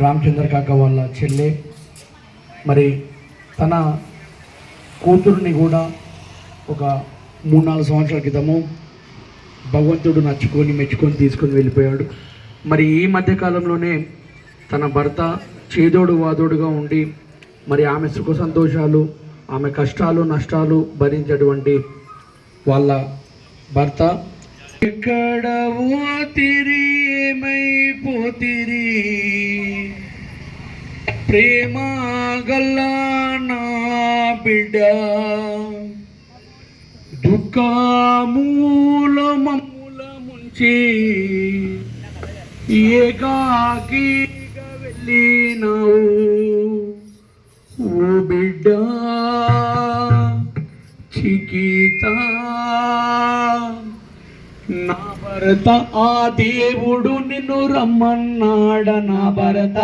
రామచంద్ర కాక వాళ్ళ చెల్లె. మరి తన కూతురుని కూడా ఒక మూడు నాలుగు సంవత్సరాల క్రితము భగవంతుడు నచ్చుకొని మెచ్చుకొని తీసుకొని వెళ్ళిపోయాడు. మరి ఈ మధ్యకాలంలోనే తన భర్త చేదోడు వాదోడుగా ఉండి మరి ఆమె సుఖ సంతోషాలు ఆమె కష్టాలు నష్టాలు భరించేటువంటి వాళ్ళ భర్త. ఎక్కడ ఓతిరి ఏమైపోతిరి? ప్రేమ గల్లా బిడ్డ. దుఃఖమూల మమ్ముల ముంచి ఏకాకి వెళ్ళినావు. ఓ బిడ్డ చికితా నా భరత ఆ దేవుడు నిన్ను రమ్మన్నాడ నా భరత.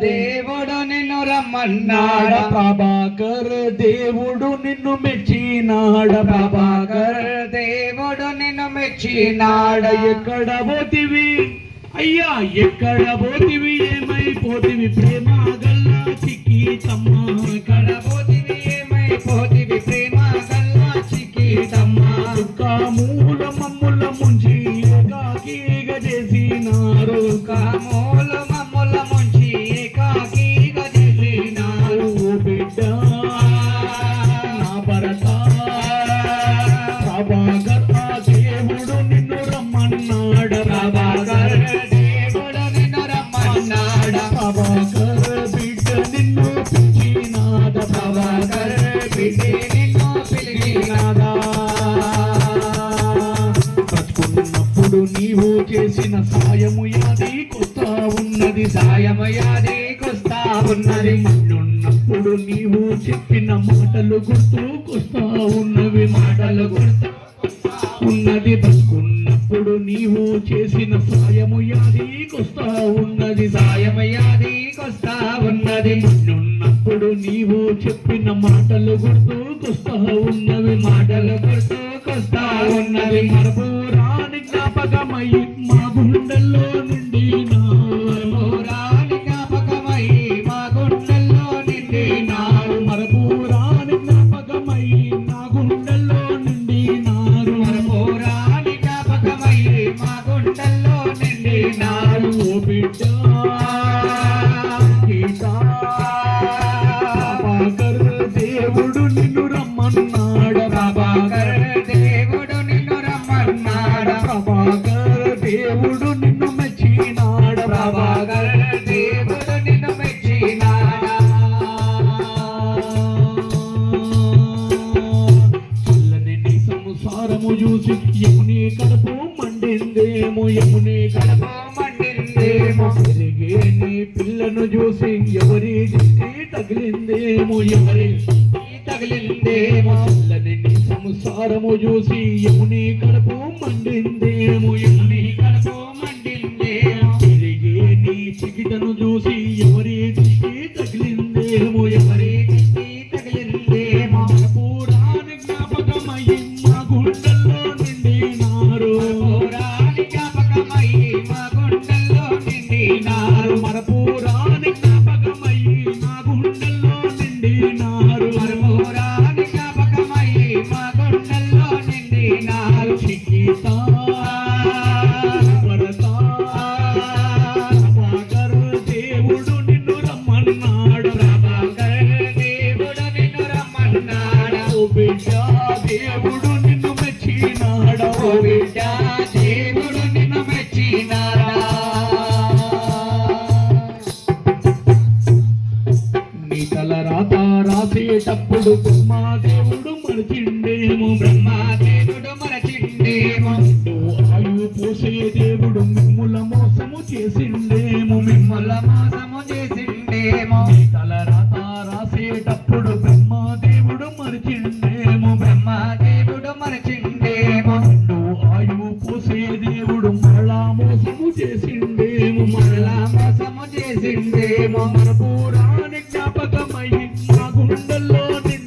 దేవుడు నిన్ను నాడ రమ్మన్నాడ. ప్రభాకర్ దేవుడు నిన్ను మెచ్చినాడ. ప్రభాకర్ దేవుడు నిన్ను మెచ్చినాడ. ఎక్కడ పోతివి? అయ్యా ఎక్కడ పోతివి? ఏమైపోతివి? ప్రేమ గల్లా చిక్కి తమ్మ. ఎక్కడ పోతివి? ఏమైపోతివి? ప్రేమ గల్లా చిక్కిటమ్మ దుఃఖ మూల నీవు చేసిన సాయము యాది ఉన్నది సాయమయాదికొస్తా ఉన్నది. ఉన్నప్పుడు నీవు చెప్పిన మాటలు గుర్తుకొస్తా ఉన్నవి మాటలు గుర్తు. ఉన్నది బతుకున్నప్పుడు నీవు చేసిన సాయము యాదికొస్తా ఉన్నది సాయమయాదికొస్తా ఉన్నది. ఉన్నప్పుడు నీవు చెప్పిన మాటలు గుర్తుకొస్తా ఉన్నవి మాటలు గుర్తుకొస్తా ఉన్నది. మరపురాని జ్ఞాపకమయ్యి దేవుడు నిన్ను రమ్మన్నాడ ప్రభాకర్? దేవుడు నిన్ను రమ్మన్నాడ? ప్రభాకర్ దేవుడు నిన్ను మెచ్చినాడ ప్రభాకర్? దేవుడు నిన్ను మెచ్చినాడా? చల్లని నీ సంసారము చూసి యముని కడుపు మండిందేమో యముని కడుపు మండిందేమో. పెరిగే నీ పిల్లను చూసి ఎవరి దిష్టి తగిలిందేమో ఎవరి తగిలిందేమో. సంసారము చూసి యముని కడుపు మండిందేమో. రాసేటప్పుడు బ్రహ్మాదేవుడు మరిచిండేమో బ్రహ్మాదేవుడు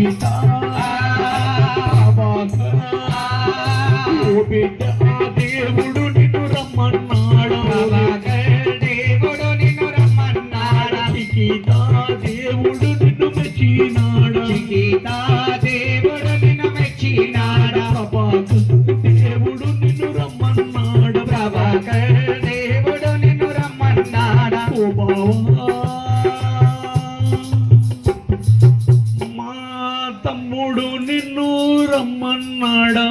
గీత బిడ్డ తమ్ముడు నిన్ను రమ్మన్నాడా?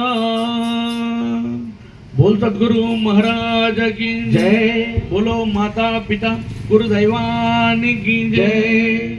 బోల్ సద్గురు మహారాజకి జై. బోలో మాతా పిత గురు దైవానికి జై.